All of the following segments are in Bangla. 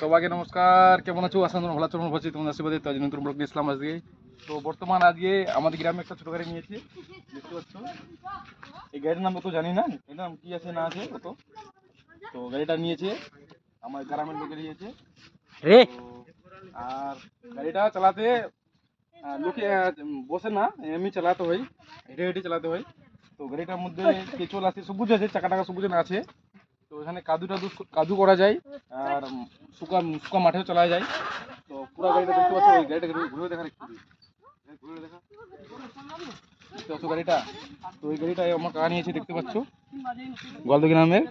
সবাইকে নমস্কার। কেমন আছো? আসান ভালো ভালো আছি। তোমাদের আশীর্বাদে তো আজ নতুন ব্লগ ইসলাম আজকে। তো বর্তমান আজকে আমাদের গ্রামে একটা ছোট গাড়ি নিয়েছে দেখতে পাচ্ছ? এই গাড়ির নাম তো জানি না। এর নাম কি আছে না আছে কত তো। গাড়িটা নিয়েছে। আমার গ্রামের লোকে নিয়েছে। আর গাড়িটা চালাতে লোকে বসে না। এমনি চালাতে হয়। হেঁটে হেঁটে চালাতে হয়। তো গাড়িটার মধ্যে কেচল আছে সবুজ আছে চাকা টাকা সবুজ আছে। তো এখানে কাদু টাদু কাদু করা যায় আর শুকা শুকা মাঠেও চলা যায়। তো পুরো গাড়িটা দেখতে পাচ্ছ ওই গাড়িটা ঘুরে দেখা একটু। ঘুরে দেখা। দেখতে পাচ্ছ গাড়িটা? তো এই গাড়িটা আমার কাকা নিয়েছে দেখতে পাচ্ছ। গোয়ালদা গ্রামের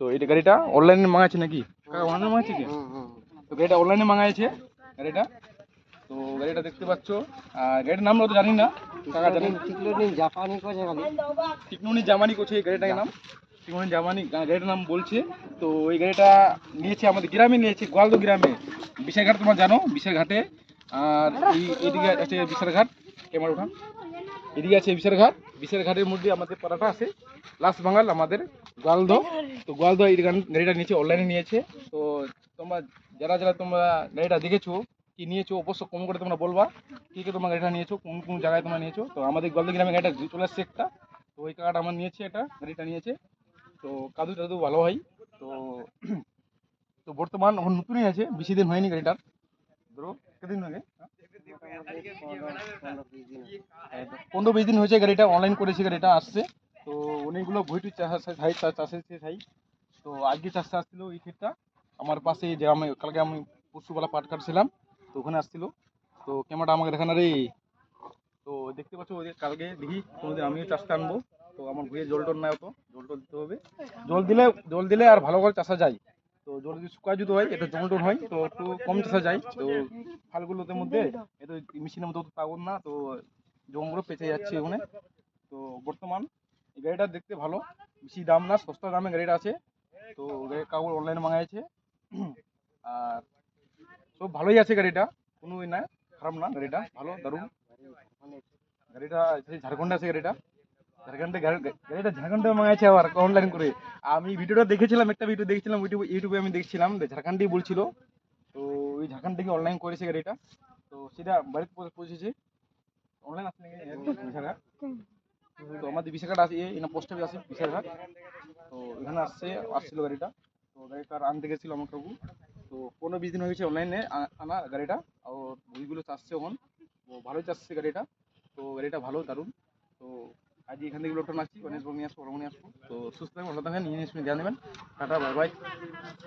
তো এই গাড়িটা অনলাইনে মাঙাচ্ছে নাকি? কাকা অনলাইনে মাঙাচ্ছে কি? তো গাড়িটা অনলাইনে মাঙাইছে গাড়িটা। তো গাড়িটা দেখতে পাচ্ছ। আর গাড়িটার নাম তো জানি না। কাকা জানেন? জাপানি করে খালি টিকনুনি জামানি করছে এই গাড়িটার নাম। টিকনুনি জামানি গা- গাড়িটার নাম বলছে। তো ওই গাড়িটা নিয়েছে আমাদের গ্রামে, নিয়েছে গোয়ালদো গ্রামে বিশারঘাট তোমার জানো বিশারঘাটে আর এই এদিকে আছে বিশারঘাট ক্যামেরা ওঠা। এদিকে আছে বিশারঘাট বিশারঘাটের মধ্যে আমাদের পাড়াটা আছে। লাস্ট বাঙাল আমাদের গোয়ালদো। তো গোয়ালদো এই গাড়িটা নিয়েছে, অনলাইনে নিয়েছে। তো তোমরা, যারা যারা তোমরা গাড়িটা দেখেছ, কি নিয়েছো, অবশ্য কম করে তোমরা বলবা, কি কি তোমরা গাড়িটা নিয়েছো, কোন কোন জায়গায় তোমরা নিয়েছো। তো আমাদের গোয়ালদো গ্রামে গাড়িটা চলে আসছে একটা। তো ওই কাকাটা আমার নিয়েছে এটা গাড়িটা নিয়েছে। তো কাদু টাদু ভালো হয় তো তো বর্তমান এখন নতুনই আছে, বেশি দিন হয়নি গাড়িটার। ধরো কদিন আগে? পনেরো বিশ দিন হয়েছে গাড়িটা অনলাইন করেছে গাড়িটা, আসছে। তো অনেকগুলো ভুইটু চাষের চাষের সাই তো আজকে চাষতে আসছিল এই ক্ষেতটা। আমার পাশে যে আমি, কালকে আমি পশুবেলা পাট কাটছিলাম, তো ওখানে আসছিল। তো ক্যামেরাটা আমাকে দেখানো রে। তো দেখতে পাচ্ছ, ওই কালকে দেখি, কোনোদিন আমিও চাষতে আনব। তো আমার ভুঁয়ে জল টল নাই অত। জল টল দিতে হবে। জল দিলে জল দিলে আর ভালো করে চাষা যায়। তো জল যদি শুকায় যদি হয় এটা জল টল হয় তো একটু কম চাষা যায়। তো ফালগুলোতে মধ্যে এটা মেশিনের মতো পাগল না তো জঙ্গল পেঁচে যাচ্ছে ওখানে। তো বর্তমান এই গাড়িটা দেখতে ভালো। বেশি দাম না সস্তা দামে গাড়িটা আছে। তো কাগজ অনলাইনে মাঙাইছে আর সব ভালোই আছে গাড়িটা। কোনো না খারাপ না গাড়িটা ভালো দারুণ। গাড়িটা ঝাড়খণ্ডে আছে গাড়িটা। ঝাড়খণ্ডে গাড়ি- গাড়িটা ঝাড়খণ্ডে মাঙাইছে আবার অনলাইন করে। আমি ভিডিওটা দেখেছিলাম, একটা ভিডিও দেখছিলাম ইউটিউবে ইউটিউবে আমি দেখছিলাম ঝাড়খণ্ডেই বলছিল তো ওই ঝাড়খণ্ড থেকে অনলাইন করেছে গাড়িটা। তো সেটা বাড়িতে পৌঁছে- পৌঁছেছে। অনলাইন আসছে তো আমাদের বিশাখাট আছে, এই পোস্ট অফিস আছে বিশাখাট তো এখানে আসছে, আসছিল গাড়িটা। তো গাড়িটা আনতে গেছিল আমার কাকু। তো পনেরো বিশ দিন হয়ে গেছে অনলাইনে আনা গাড়িটা। আর বইগুলো চাষছে এখন। ভালোই চাষছে গাড়িটা। তো গাড়িটা ভালো, দারুণ। তো আজ এখান থেকে লোকটা আসছি গণেশ নিয়ে আসব নিয়ে আসব তো সুস্থ থাকবেন ভালো থাকবেন নিয়ে নিয়ে দেবেন টাটা বাই বাই